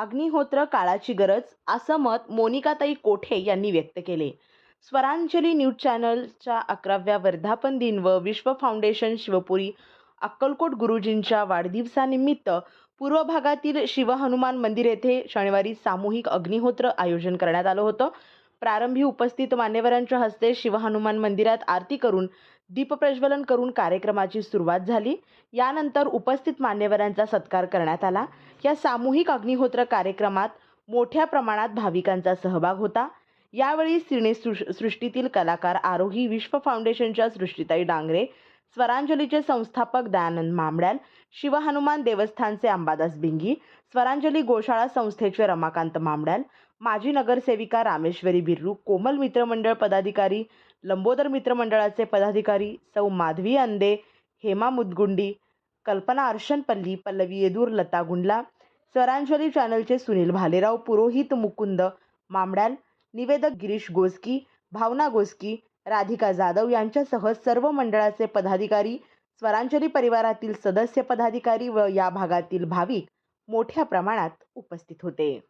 अग्निहोत्र काळाची गरज असं मत मोनिकाताई कोठे यांनी व्यक्त केले? स्वरांजली न्यूज चॅनलच्या अकराव्या वर्धापन दिन व विश्व फाउंडेशन शिवपुरी अक्कलकोट गुरुजींच्या वाढदिवसानिमित्त पूर्व भागातील शिवहनुमान मंदिर येथे शनिवारी सामूहिक अग्निहोत्र आयोजन करण्यात आलं होतं. प्रारंभी उपस्थित मान्यवरांच्या हस्ते शिवहनुमान मंदिरात आरती करून दीपप्रज्वलन करून कार्यक्रमाची सुरुवात झाली. यानंतर उपस्थित मान्यवरांचा सत्कार करण्यात आला. या सामूहिक अग्निहोत्र कार्यक्रमात मोठ्या प्रमाणात भाविकांचा सहभाग होता. यावेळी सिने सृष्टीतील कलाकार आरोही विश्व फाउंडेशनच्या सृष्टीताई डांगरे स्वरांजलीचे संस्थापक दयानंद मामड्याल शिवहनुमान देवस्थानचे अंबादास बिंगी स्वरांजली गोशाळा संस्थेचे रमाकांत मामड्याल माजी नगरसेविका रामेश्वरी बिर्रू कोमल मित्रमंडळ पदाधिकारी लंबोदर मित्रमंडळाचे पदाधिकारी सौ माधवी अंदे हेमा मुदगुंडी कल्पना अर्शनपल्ली पल्लवी येदूर लता गुंडला स्वरांजली चॅनलचे सुनील भालेराव पुरोहित मुकुंद मामड्याल निवेदक गिरीश गोस्की भावना गोस्की राधिका जाधव यांच्यासह सर्व मंडळाचे पदाधिकारी स्वरांजली परिवारातील सदस्य पदाधिकारी व या भागातील भाविक मोठ्या प्रमाणात उपस्थित होते.